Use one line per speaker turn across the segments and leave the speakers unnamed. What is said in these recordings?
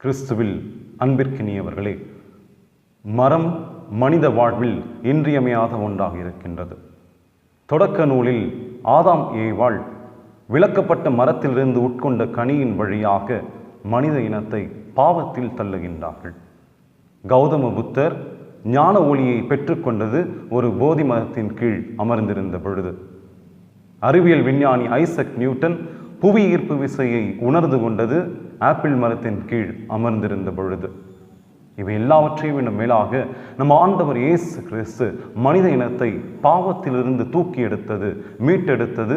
கிறிஸ்துவில் அன்பிற்கினியவர்களே மரம் மனித வாழ்வில் இன்றியமையாத ஒன்றாக இருக்கின்றது. தொடக்க நூலில் ஆதாம் ஏவாள் விளக்கப்பட்ட மரத்திலிருந்து உட்கொண்ட கனியின் வழியாக மனித இனத்தை பாவத்தில் தள்ளுகின்றார்கள். கௌதம புத்தர் ஞான ஒளியை பெற்றுக்கொண்டது ஒரு போதி மரத்தின் கீழ் அமர்ந்திருந்த பொழுது. அறிவியல் விஞ்ஞானி ஐசக் நியூட்டன் புவி ஈர்ப்பு விசையை உணர்ந்து கொண்டது ஆப்பிள் மரத்தின் கீழ் அமர்ந்திருந்த பொழுது. இவை எல்லாவற்றையும் விட மேலாக நம் ஆண்டவர் இயேசு கிறிஸ்து மனித இனத்தை பாவத்திலிருந்து தூக்கி எடுத்தது மீட்டெடுத்தது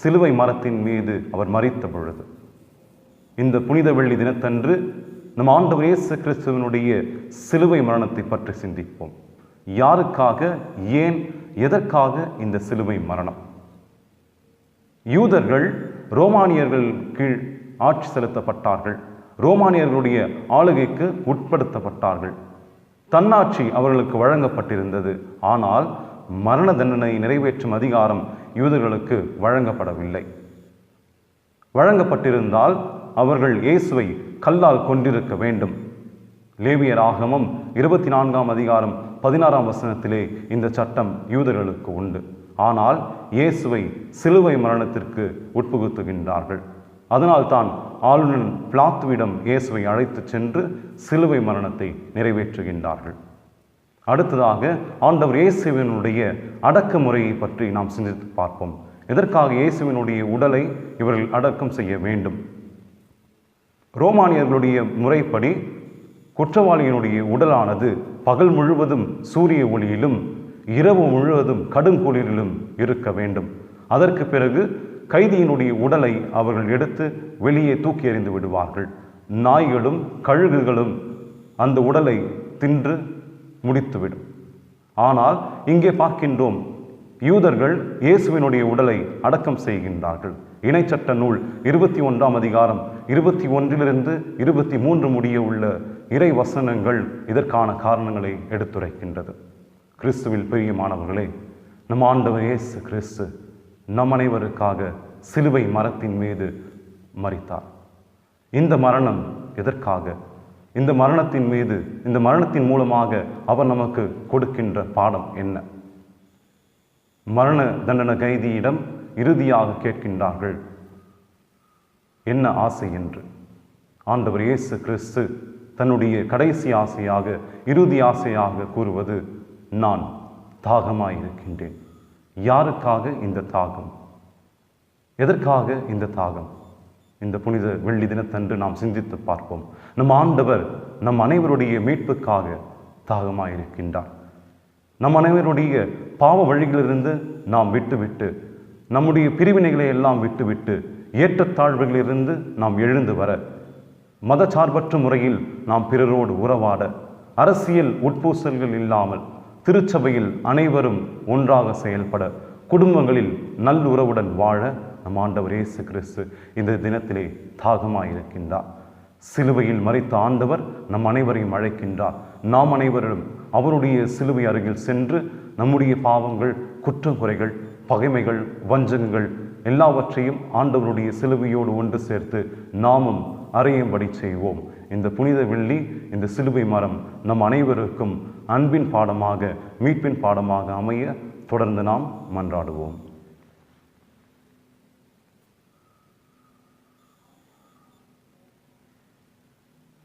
சிலுவை மரத்தின் மீது அவர் மறித்த பொழுது. இந்த புனித வெள்ளி தினத்தன்று நம் ஆண்டவர் இயேசு கிறிஸ்துவனுடைய சிலுவை மரணத்தை பற்றி சிந்திப்போம். யாருக்காக ஏன் எதற்காக இந்த சிலுவை மரணம்? யூதர்கள் ரோமானியர்கள் கீழ் ஆட்சி செலுத்தப்பட்டார்கள். ரோமானியர்களுடைய ஆளுகைக்கு உட்படுத்தப்பட்டார்கள். தன்னாட்சி அவர்களுக்கு வழங்கப்பட்டிருந்தது. ஆனால் மரண தண்டனை நிறைவேற்றும் அதிகாரம் யூதர்களுக்கு வழங்கப்படவில்லை. வழங்கப்பட்டிருந்தால் அவர்கள் இயேசுவை கல்லால் கொண்டிருக்க வேண்டும். லேவியர் ஆகமம் இருபத்தி நான்காம் அதிகாரம் பதினாறாம் வசனத்திலே இந்த சட்டம் யூதர்களுக்கு உண்டு. ஆனால் இயேசுவை சிலுவை மரணத்திற்கு உட்புகுத்துகின்றார்கள். அதனால்தான் ஆளுநன் பிளாத்துவிடம் இயேசுவை அழைத்துச் சென்று சிலுவை மரணத்தை நிறைவேற்றுகின்றார்கள். அடுத்ததாக ஆண்டவர் இயேசுவினுடைய அடக்குமுறையை பற்றி நாம் சிந்தித்து பார்ப்போம். எதற்காக இயேசுவினுடைய உடலை இவர்கள் அடக்கம் செய்ய வேண்டும்? ரோமானியர்களுடைய முறைப்படி குற்றவாளியினுடைய உடலானது பகல் முழுவதும் சூரிய ஒளியிலும் இரவு முழுவதும் கடும் குளிரிலும் இருக்க வேண்டும். அதற்கு பிறகு கைதியினுடைய உடலை அவர்கள் எடுத்து வெளியே தூக்கி எறிந்து விடுவார்கள். நாய்களும் கழுகுகளும் அந்த உடலை தின்று முடித்துவிடும். ஆனால் இங்கே பார்க்கின்றோம் யூதர்கள் இயேசுவினுடைய உடலை அடக்கம் செய்கின்றார்கள். இணைச்சட்ட நூல் இருபத்தி ஒன்றாம் அதிகாரம் இருபத்தி ஒன்றிலிருந்து இருபத்தி மூன்று முடிய உள்ள இறை வசனங்கள் இதற்கான காரணங்களை எடுத்துரைக்கின்றது. கிறிஸ்துவில் பிரியமானவர்களே நம் ஆண்டவர் இயேசு கிறிஸ்து நம் அனைவருக்காக சிலுவை மரத்தின் மீது மறித்தார் இந்த மரணம் எதற்காக? இந்த மரணத்தின் மீது இந்த மரணத்தின் மூலமாக அவர் நமக்கு கொடுக்கின்ற பாடம் என்ன? மரண தண்டன கைதியிடம் இறுதியாக கேட்கின்றார்கள். என்ன ஆசை என்று? ஆண்டவர் இயேசு கிறிஸ்து தன்னுடைய கடைசி ஆசையாக இறுதி ஆசையாக கூறுவது நான் தாகமாயிருக்கின்றேன். யாருக்காக இந்த தாகம்? எதற்காக இந்த தாகம்? இந்த புனித வெள்ளி தினத்தன்று நாம் சிந்தித்து பார்ப்போம். நம் ஆண்டவர் நம் அனைவருடைய மீட்புக்காக தாகமாயிருக்கின்றார். நம் அனைவருடைய பாவ வழிகளிலிருந்து நாம் விட்டுவிட்டு நம்முடைய பிரிவினைகளை எல்லாம் விட்டுவிட்டு ஏற்றத்தாழ்வுகளிலிருந்து நாம் எழுந்து வர மதச்சார்பற்ற முறையில் நாம் பிறரோடு உறவாட அரசியல் உட்பூசல்கள் இல்லாமல் திருச்சபையில் அனைவரும் ஒன்றாக செயல்பட குடும்பங்களில் நல்லுறவுடன் வாழ நம் ஆண்டவர் இயேசு கிறிஸ்து இந்த தினத்திலே தாகமாயிருக்கின்றார். சிலுவையில் மறித்த ஆண்டவர் நம் அனைவரையும் அழைக்கின்றார். நாம் அனைவரும் அவருடைய சிலுவை அருகில் சென்று நம்முடைய பாவங்கள் குற்றம் குறைகள் பகைமைகள் வஞ்சகங்கள் எல்லாவற்றையும் ஆண்டவருடைய சிலுவையோடு ஒன்று சேர்த்து நாமும் அறையும்படி செய்வோம். இந்த புனித வெள்ளி இந்த சிலுவை மரம் நம் அனைவருக்கும் அன்பின் பாடமாக மீட்பின் பாடமாக அமைய தொடர்ந்து நாம் மன்றாடுவோம்.